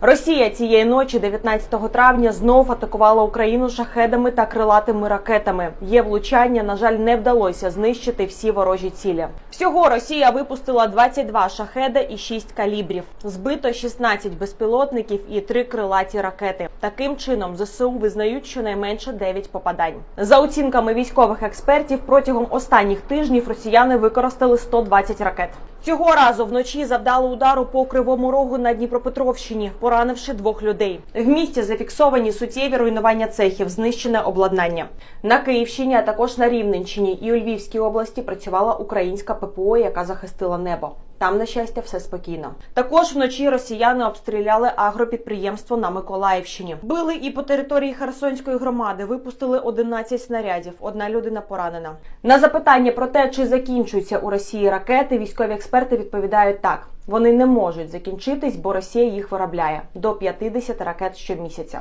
Росія цієї ночі, 19 травня, знов атакувала Україну шахедами та крилатими ракетами. Є влучання. На жаль, не вдалося знищити всі ворожі цілі. Всього Росія випустила 22 шахеда і 6 калібрів. Збито 16 безпілотників і 3 крилаті ракети. Таким чином ЗСУ визнають щонайменше 9 попадань. За оцінками військових експертів, протягом останніх тижнів росіяни використали 120 ракет. Цього разу вночі завдали удару по кривому рогу на Дніпропетровщині, поранивши двох людей. В місті зафіксовані суттєві руйнування цехів, знищене обладнання. На Київщині, а також на Рівненщині і у Львівській області працювала українська ППО, яка захистила небо. Там, на щастя, все спокійно. Також вночі росіяни обстріляли агропідприємство на Миколаївщині. Били і по території Херсонської громади. Випустили 11 снарядів. Одна людина поранена. На запитання про те, чи закінчуються у Росії ракети, військові експерти відповідають так: вони не можуть закінчитись, бо Росія їх виробляє до 50 ракет щомісяця.